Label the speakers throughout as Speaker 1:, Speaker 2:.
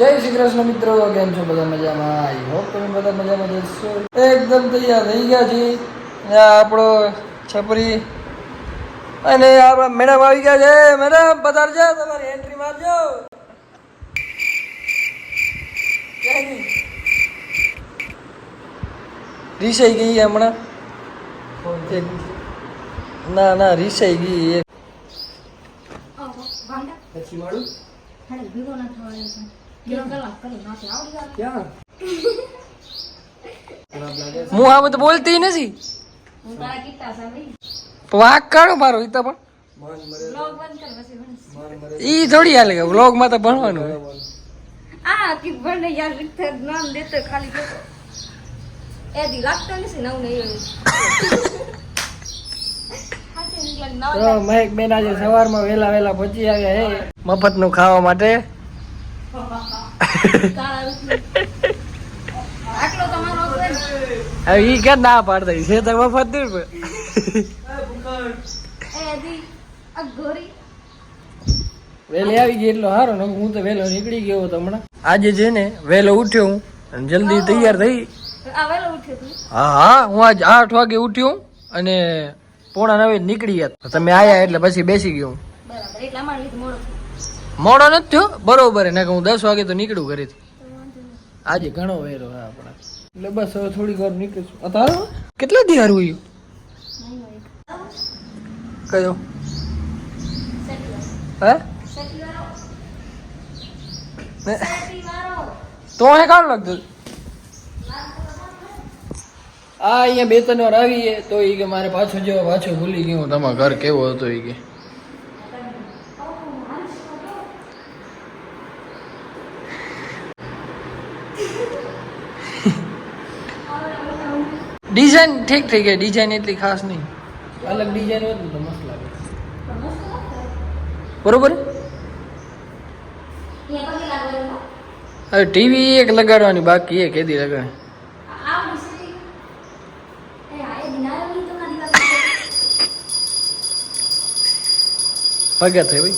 Speaker 1: જય શ્રી કૃષ્ણ મિત્રો કેમ છો બધા મજામાં? આઈ હોપ તમે બધા મજામાં જશો એકદમ તૈયાર થઈ ગયા છીએ. આપણો છપરી અને આપણા મેડમ આવી ગયા છે. મેડમ પધારજો તમારી એન્ટ્રી મારજો? રીસાઈ ગઈ હમણાં. ના ના રીસાઈ ગઈ એક. પછી મળું? ક્યાં હું આ બધું બોલતી નથી. વાક કાઢો મારો એ તો પણ. ઈ થોડી હાલે કે વ્લોગમાં તો ભણવાનું હોય.
Speaker 2: આ કે ભલે યાર રીતર નામ દેતો ખાલી જોતો એ દી લાગતો નથી નવ ને એવું. હાચે નીકળે નવ
Speaker 1: તો મહેક બેન આજે સવારમાં વેલા વેલા પહોંચી આવ્યા હે. મફતનું ખાવા માટે
Speaker 2: કાળા ઉઠી આટલો તમારો હતો ને
Speaker 1: હવે ઈ કે ના પાડતા? છે તો મફત નહીં પણ.
Speaker 2: એ દી આ ગોરી
Speaker 1: વહેલી આવી ગઈ એટલો સારો ને હું તો વહેલો નીકળી ગયો હતો આજે છે ને વહેલો ઉઠ્યો હું અને જલ્દી તૈયાર થઈ.
Speaker 2: વેલો
Speaker 1: હા હા, હું આજ આઠ વાગે ઉઠ્યો અને પોણા નવે નીકળી ગયા. તમે આયા એટલે પછી બેસી ગયો
Speaker 2: મોડું
Speaker 1: નથી થયો? બરોબર ને હું દસ વાગે તો નીકળું ઘરેથી. આજે ઘણો વેરો હા આપણા એટલે બસ હવે થોડીક વાર નીકળીશું. અત્યારે કેટલા દી હારું કયો? હે. તો હે કામ લાગતું આ અહીંયા બે ત્રણ વાર આવીએ તો એ કે મારે પાછો જવા પાછો ભૂલી ગયો તમારા ઘર કેવો હતો એ કે? ડિઝાઇન ઠીક થઈ ગઈ ડિઝાઇન એટલી ખાસ નહીં. અલગ ડિઝાઇન હોય તો મસ્ત લાગે. બરોબર. હવે ટીવી એક લગાડવાની બાકી એ કેદી લગાડે પગે થઈ ભાઈ.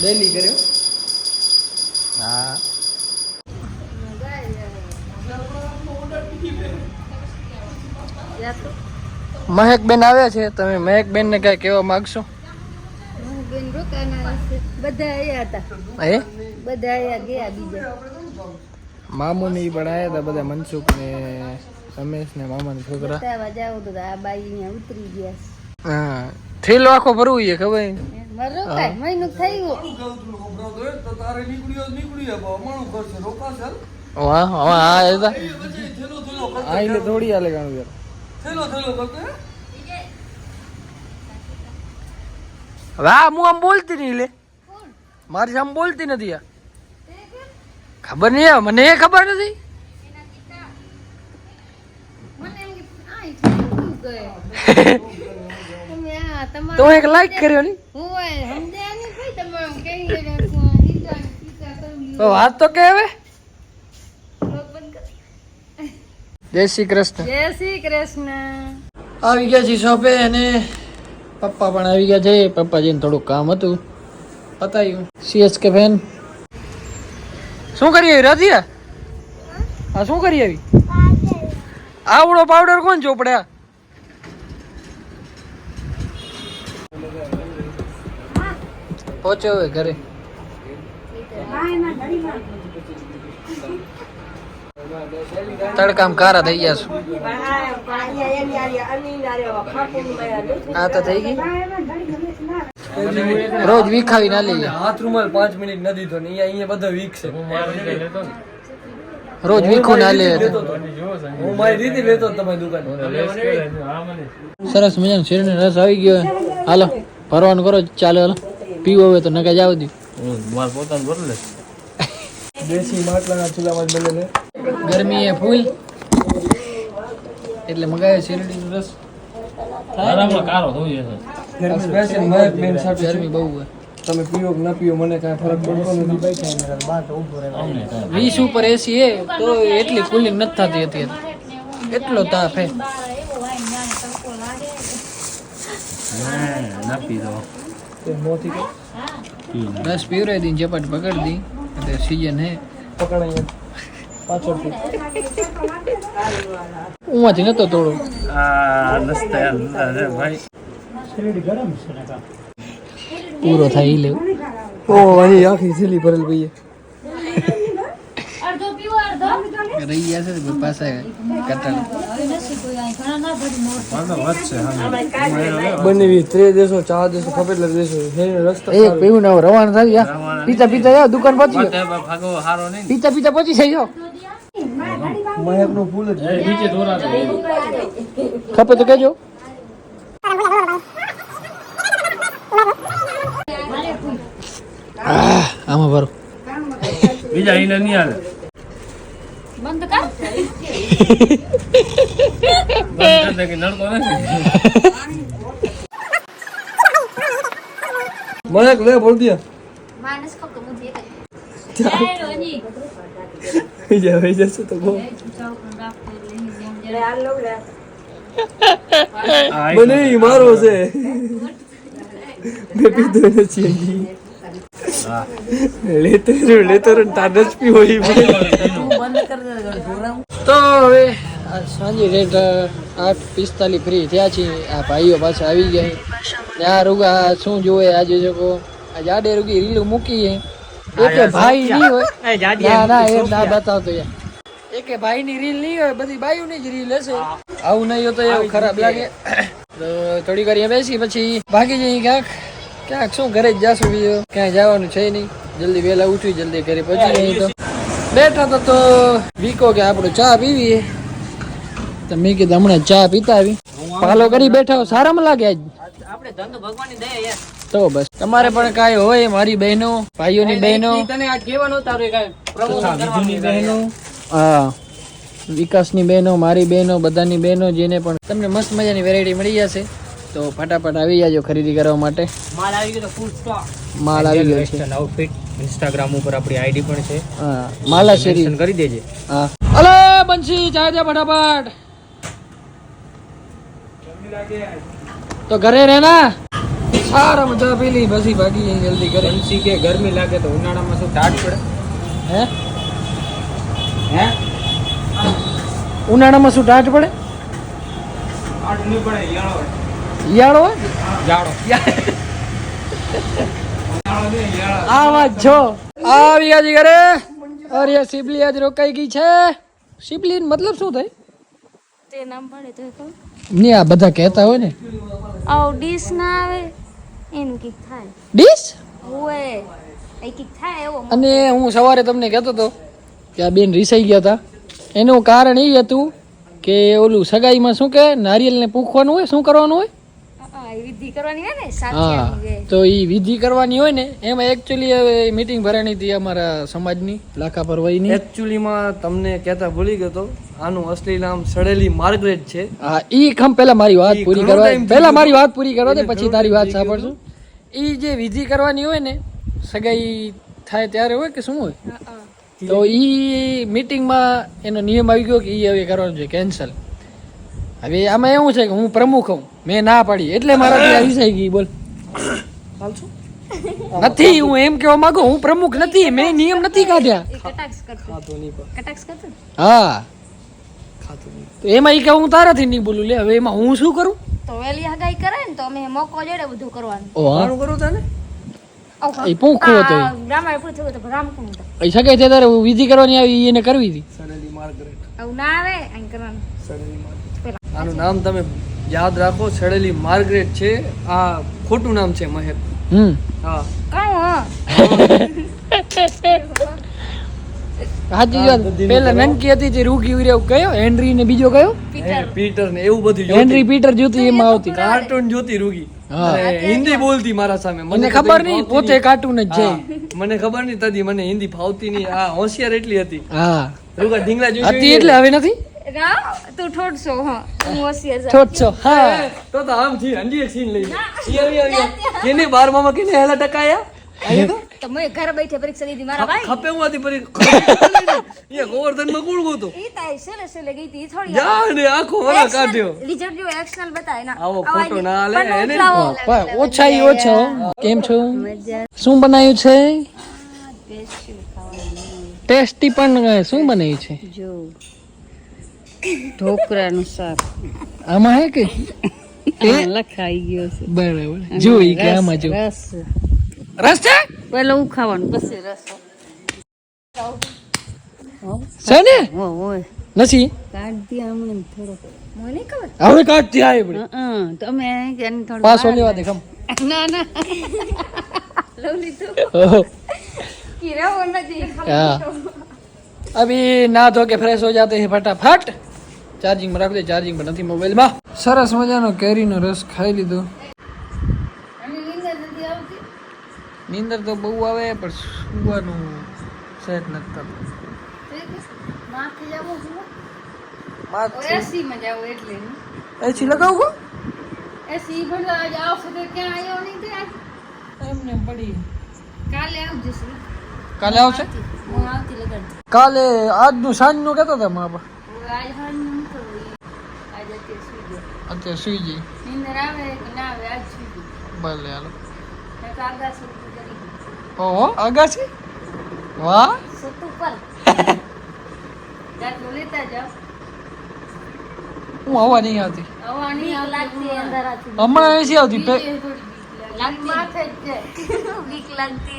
Speaker 1: ડેલી કર્યો? હા. મહેક બેન આવ્યા છે તમે મહેકબેન ને કઈ કહેવા માંગશો?
Speaker 2: બેન રોકાના બધા આયા હતા.
Speaker 1: હે?
Speaker 2: બધા આયા ગયા બીજા.
Speaker 1: મામુ ને ઈ પણ આવ્યા હતા બધા મનસુખ ને રમેશ ને મામા ના છોકરા.
Speaker 2: બતાવવા જાવ તો આ બાઈ ઉતરી ગયા
Speaker 1: હા થેલો આખો ભરવું છે ખબર
Speaker 2: મહિનું થયું.
Speaker 1: થોડી હાલે ગાણું યાર. હવે આ હું આમ બોલતી નહીં લે. મારી સામે બોલતી નથી આ. ખબર નહીં મને એ ખબર નથી.
Speaker 2: મને એમ કે આય શું કહે તમે આ તમારા
Speaker 1: તો એક લાઈક કર્યો ની?
Speaker 2: વાત તો સમજ્યા નહીં ભાઈ તમે આમ કહી રહ્યા છો, ઈજા ને પીજા કરી
Speaker 1: તો વાત તો કે હવે
Speaker 2: લોક બંધ કર.
Speaker 1: જય શ્રી કૃષ્ણ.
Speaker 2: જય શ્રી કૃષ્ણ.
Speaker 1: આવી ગયા છે શોપે અને પપ્પા પણ આવી ગયા છે. પપ્પાજીને થોડું કામ હતું. પતાયું સીએસકે ફેન શું કરી આવી? રાધિયા હા શું કરી આવી? આવડો પાવડર કોણ ચોપડ્યા? પહોંચ્યો હવે ઘરે. તડકામ કારા થઈ ગયા છું. આ તો થઈ ગઈ. રોજ વીખાવી ના લઈએ
Speaker 3: હાથ રૂમાલ પાંચ મિનિટ નથી તો અહીંયા અહીંયા બધા વીક છે.
Speaker 1: રોજ વીખો ના લે.
Speaker 3: હું મારી દીદી લેતો તમારી દુકાન.
Speaker 1: સરસ મજાનો શેરનો રસ આવી ગયો હાલો ભરવાનું કરો ચાલો હાલો. પીવો હવે તો નકા જાવ દી.
Speaker 3: દેશી માટલાના ચૂલામાં જ બને
Speaker 1: ગરમી એ ફૂલ એટલે મગાવ્યો શેરડીનો રસ
Speaker 3: સ્પેશિયલ મહેક બેન સાથે
Speaker 1: ગરમી બહુ હોય.
Speaker 3: તમે પીઓ કે ન પીઓ મને કાંઈ ફરક પડતો નથી.
Speaker 1: ઉપર એસી એ તો એટલી કુલિંગ નથી થતી અત્યારે. એટલો તાપ હે.
Speaker 3: તે મોંથી કે
Speaker 1: રસ પીવરાઈ દી ચપાટ પકડી દી. એટલે સીઝન હે.
Speaker 3: પકડાય પાછળથી.
Speaker 1: ઉમાંથી નતો
Speaker 3: ભાઈ.
Speaker 1: પૂરો થાય લેવું.
Speaker 3: ઓ અહીં આખી સીલી ભરેલ ભાઈ
Speaker 1: રહી ગયા છે પાસે કટાણ.
Speaker 3: બંને વી દેશો ચાર દેશો ખબર દેશો રસ્તા
Speaker 1: એક પીવું ને રવાના થાય યાર પીતા પીતા જાઓ દુકાન પહોંચી ગયો.
Speaker 3: ભાગો હારો નહીં.
Speaker 1: પીતા પીતા પહોંચી જાય
Speaker 3: ગયો મહેકનું ફૂલ નીચે દોરા
Speaker 1: ખપે તો કેજો આમાં ભરો.
Speaker 3: બીજા ઈને નહીં હાલે.
Speaker 2: બંધ કર.
Speaker 3: બંધ કરી નડતો નથી. મહેક લે બોલ દે
Speaker 2: માનસ કો કમુ દે. જાય
Speaker 3: થઈ જશે તો બહુ. મને મારો છે. મેં પીધો નથી હજી. લેતો રહ્યો લેતો રહ્યો તાર જ પીવો.
Speaker 1: તો હવે આ સાંજે રેટ આઠ પિસ્તાલીસ ફ્રી થયા છે. આ ભાઈઓ પાછા આવી ગયા આ રૂગા શું જોવે આજે જો આ જાડે રૂગી રીલું મૂકી છે. એકે ભાઈ ની હોય. ના ના એ ના બતાવતો યાર. એકે ભાઈ ની રીલ નહીં હોય બધી બાયુ ની જ રીલ હશે. આવું નહીં હોય તો એવું ખરાબ લાગે. તો થોડી વાર બેસી પછી ભાગી જઈએ ક્યાંક. ક્યાંક શું ઘરે જ જાશું બીજો? ક્યાંય જવાનું છે નહીં. જલ્દી વહેલા ઉઠી જલ્દી ઘરે પહોંચી જઈએ તો. બેઠા તો તો વીકો કે આપણે ચા પીવીએ. તો મેં કીધું હમણાં ચા પીતા આવી. પાલો કરી બેઠા સારામાં લાગે આજ.
Speaker 4: આપણે ધંધો ભગવાનની દયા યાર.
Speaker 1: તો બસ. તમારે પણ કાંઈ હોય મારી બહેનો ભાઈઓની બહેનો?
Speaker 4: તને આજ કહેવાનું તારું કાંઈ પ્રમોશન બહેનો?
Speaker 1: હા. વિકાસની બહેનો મારી બહેનો બધાની બહેનો જેને પણ તમને મસ્ત મજાની વેરાયટી મળી જશે તો ફટાફટ આવી જાજો ખરીદી કરવા માટે.
Speaker 4: માલ આવી ગયો ફૂલ સ્ટોક
Speaker 1: માલ આવી ગયો છે.
Speaker 4: આઉટફિટ ઇન્સ્ટાગ્રામ ઉપર આપણી આઈડી પણ છે.
Speaker 1: હા માલા શેરી
Speaker 4: કરી દેજે.
Speaker 1: હા. અલે બંસી જાય જા ફટાફટ. તો ઘરે રહેના સારા મજા પી લી બસી ભાગી જઈ જલ્દી ઘરે.
Speaker 4: એમસી કે ગરમી લાગે તો ઉનાળામાં શું ટાટ પડે?
Speaker 1: હે?
Speaker 4: હે?
Speaker 1: ઉનાળામાં શું ટાટ પડે?
Speaker 4: ટાટ નહીં પડે યાળો જાડો
Speaker 1: આ વાત છો આવી આજે ઘરે. અરે શિબલી આજ રોકાઈ ગઈ છે. શિબલી મતલબ શું થાય?
Speaker 2: તે નામ પડે તો કહું.
Speaker 1: આ બધા કહેતા હોય ને.
Speaker 2: આવ ડીશ ના આવે? એનું કીક થાય.
Speaker 1: ડીશ
Speaker 2: ઓએ એ કીક થાય એવો
Speaker 1: અને હું સવારે તમને કહેતો હતો કે આ બેન રીસાઈ ગયા હતા એનું કારણ એ હતું કે ઓલું સગાઈમાં શું કે નારિયેલને પૂંખવાનું હોય શું કરવાનું હોય? તો એ વિધિ કરવાની હોય ને એમાં એકચ્યુઅલી હવે મીટિંગ ભરાણી હતી અમારા સમાજની લાખા પરવાઈની
Speaker 3: એકચ્યુઅલીમાં તમને કહેતા ભૂલી ગયો તો આનું અસલી નામ સડેલી માર્ગરેટ છે.
Speaker 1: હા ઈ ખમ પેલા મારી વાત પૂરી કરવા
Speaker 3: ગયો.
Speaker 1: મારી વાત પૂરી કરવા દે પછી તારી વાત સાંભળશું. ઈ જે વિધિ કરવાની હોય ને સગાઈ થાય ત્યારે હોય કે શું હોય? તો ઈ મીટિંગમાં એનો નિયમ આવી ગયો કે ઈ હવે કરવાનું છે કેન્સલ હવે આમાં એવું છે કે હું પ્રમુખ હું મેં ના પાડી. એટલે મારાથી આ વિસાઈ ગઈ બોલ. નથી હું એમ કેવા માંગુ હું પ્રમુખ નથી. મેં નિયમ નથી કાઢ્યા.
Speaker 2: એ?
Speaker 1: હા. તો એમાં ઈ કે હું તારાથી નહીં બોલું. લે હવે એમાં હું શું કરું?
Speaker 2: તો વેલી હગાઈ કરે ને તો અમે મોકો જોડે બધું કરવાનું.
Speaker 1: ઓ હા.
Speaker 3: કરું તને?
Speaker 1: એ પૂંખું હતું. એ.
Speaker 2: થયું તો હતું.
Speaker 1: એ સગાઈ થાય ત્યારે વિધિ કરવાની આવી એને કરવી હતી.
Speaker 3: માર્ગરેટ.
Speaker 2: આવું ના આવે અહીં કરવાનું.
Speaker 3: આનું નામ તમે યાદ રાખો સડેલી માર્ગરેટ છે. આ ખોટું નામ છે મહેક
Speaker 1: હમ.
Speaker 3: હા.
Speaker 2: કાં હો?
Speaker 1: સાચી પેલા નંકી હતી તે રૂકી ઉર્યા કયો? હેનરી ને બીજો કયો?
Speaker 2: પીટર
Speaker 3: ને એવું બધું
Speaker 1: હેનરી પીટર જોતી એમાં આવતી.
Speaker 3: કાર્ટૂન જોતી રૂગી.
Speaker 1: હા.
Speaker 3: હિન્દી બોલતી મારા સામે.
Speaker 1: મને ખબર નહીં પોતે કાર્ટૂન જ છે.
Speaker 3: મને ખબર નહીં તદી મને હિન્દી ફાવતી નહીં. આ હોશિયાર એટલી હતી.
Speaker 1: હા.
Speaker 3: રૂગા ઢીંગલા જોઈ
Speaker 1: હતી એટલે હવે નથી?
Speaker 2: તું ઠોડશો હા. હું હોશિયાર છું.
Speaker 1: હા.
Speaker 3: તો તો આમ થી લઈ. કેને માં કેને હેલા ટકાયા? અહીંયા તો?
Speaker 2: તો મેં બેઠે પરીક્ષા દીધી મારા ભાઈ
Speaker 3: ખપે હું હતી પરી અહીંયા ગોવર્ધનમાં કોણ ગોતો?
Speaker 2: ઈ તાઈ સેલે સેલે ગઈ હતી થોડી
Speaker 3: જા આખો વરા કાઢ્યો.
Speaker 2: રિઝલ્ટ જો એક્શનલ બતાય ના.
Speaker 3: આવો ખોટો ના હાલે, એને
Speaker 2: ઉતરાવો.
Speaker 1: ઓછા ઈ ઓછા. કેમ છો? શું બનાવ્યું છે? ટેસ્ટી પણ શું બનાવ્યું છે?
Speaker 2: જો. ઢોકરાનું શાક
Speaker 1: આમાં હે કે એ
Speaker 2: લખાઈ ગયો છે
Speaker 1: બરાબર જોઈ કે આમાં જો
Speaker 2: રસ
Speaker 1: રસ છે
Speaker 2: પેલા હું ખાવાનું પછી રસ
Speaker 1: છે ને
Speaker 2: હો હોય
Speaker 1: નથી
Speaker 2: કાઢ દે હમણાં થોડોક મને ખબર
Speaker 1: હવે કાઢતી આવી પડી
Speaker 2: હા તમે કે એને થોડું
Speaker 1: પાછો લેવા દે ખમ
Speaker 2: ના ના લવ લીધું
Speaker 1: ઓહો.
Speaker 2: કિરાવો નથી
Speaker 1: हाँ अभी नहा धो के फ्रेश हो जाते हैं फटाफट ચાર્જિંગમાં રાખ દે ચાર્જિંગ પર નથી મોબાઈલમાં સરસ મજાનો કેરીનો રસ ખાઈ લીધો. નીંદર તો બહુ આવે પણ સુવાનું સેટ નથી થતું.
Speaker 2: એસી માં જાવ એટલે.
Speaker 1: એસી લગાવું
Speaker 2: એસી ભરવા આજ આવશે તો ક્યાં આવ્યો નહીં તે
Speaker 1: એમને પડી.
Speaker 2: કાલે આવજો
Speaker 1: કાલે આવશે? કાલે આજનું સાંજનું કહેતો હતા મા બાપ
Speaker 2: હવે આજ હાલ નહીં કરવું આજે તે સુઈ ગયો
Speaker 1: અત્યારે સુઈ જઈ
Speaker 2: નીંદર આવે ના આવે આજ સુઈ ગયો
Speaker 1: ભલે હાલો. ઓહો અગાસી વાહ.
Speaker 2: સત ઉપર લેતા
Speaker 1: હું હવા નહીં આવતી.
Speaker 2: હવા નહીં લાગતી અંધારાથી
Speaker 1: હમણાં નથી આવતી.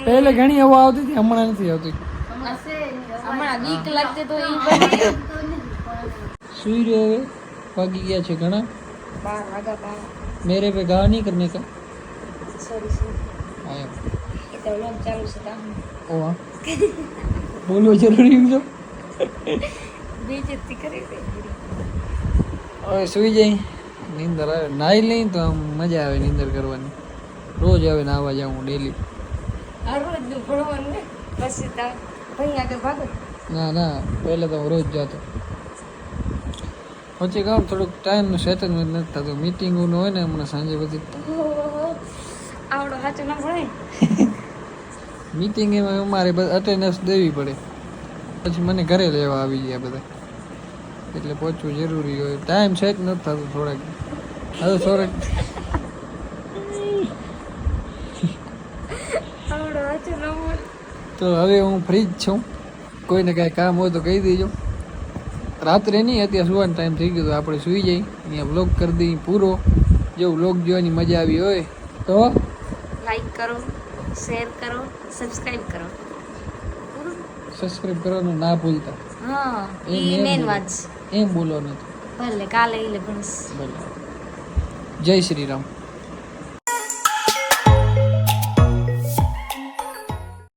Speaker 1: પહેલે ઘણી હવા આવતી હતી હમણાં નથી આવતી.
Speaker 2: હમણાં બીક લાગતી તો
Speaker 1: સુઈ રહ્યો હવે. વાગી ગયા છે ઘણા. मेरे पे गा नहीं करने का
Speaker 2: સોરી સોરી
Speaker 1: आया
Speaker 2: એ તો લોક ચાલુ છે કામ
Speaker 1: ओ हाँ बोलो जरूरी हूँ तो
Speaker 2: બેજતી કરી દે
Speaker 1: હવે સુઈ જઈ નીંદર આવે નાહી લઈ તો આમ મજા આવે નીંદર કરવાની રોજ આવે નાહવા જાઉં ડેલી
Speaker 2: આ રોજ નું ભણવાનું ને પછી તા ભાઈ આગળ ભાગો
Speaker 1: ના ના પહેલે તો હું રોજ જતો પછી કહું થોડુંક ટાઈમનું સેટલમેન્ટ નથી થતું. મિટિંગનું હોય ને હમણાં સાંજે બધી
Speaker 2: આવડો સાચું ના ભણાય
Speaker 1: મિટિંગ એમાં અમારે અટેન્ડન્સ દેવી પડે. પછી મને ઘરે લેવા આવી ગયા બધા. એટલે પહોંચવું જરૂરી હોય. ટાઈમ સેટ નથી થતું થોડાક. હવે થોડાક તો હવે હું ફ્રી જ છું. કોઈને કાંઈ કામ હોય તો કહી દેજો. રાત્રે નહીં અત્યારે સુવાનો ટાઈમ થઈ ગયો તો આપણે સૂઈ જઈ. અહીંયા વ્લોગ કરી દઈએ પૂરો. જો વ્લોગ જોવાની મજા આવી હોય તો
Speaker 2: લાઈક કરો શેર કરો સબસ્ક્રાઇબ કરો.
Speaker 1: સબસ્ક્રાઇબ કરવાનું ના ભૂલતા.
Speaker 2: હા
Speaker 1: એ મેન
Speaker 2: વાત છે.
Speaker 1: એમ બોલવાનું
Speaker 2: ભલે કાલે એટલે
Speaker 1: ભલે. જય શ્રી રામ.